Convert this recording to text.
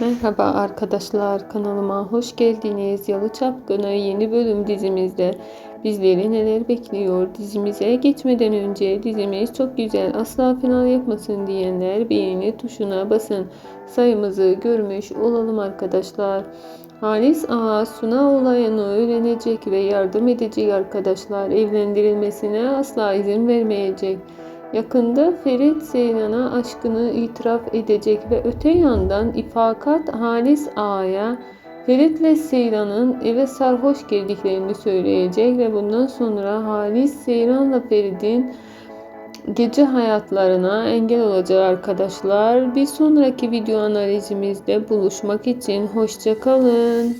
Merhaba arkadaşlar kanalıma hoş geldiniz. Yalı Çapkını yeni bölüm dizimizde bizleri neler bekliyor? Dizimize geçmeden önce dizimiz çok güzel asla final yapmasın diyenler beğeni tuşuna basın. Sayımızı görmüş olalım arkadaşlar. Halis Ağa Suna olayını öğrenecek ve yardım edecek arkadaşlar. Evlendirilmesine asla izin vermeyecek. Yakında Ferit Seyran'a aşkını itiraf edecek ve öte yandan ifakat Halis Ağa'ya Ferit'le Seyran'ın eve sarhoş girdiklerini söyleyecek ve bundan sonra Halis Seyran'la Ferit'in gece hayatlarına engel olacak arkadaşlar. Bir sonraki video analizimizde buluşmak için hoşça kalın.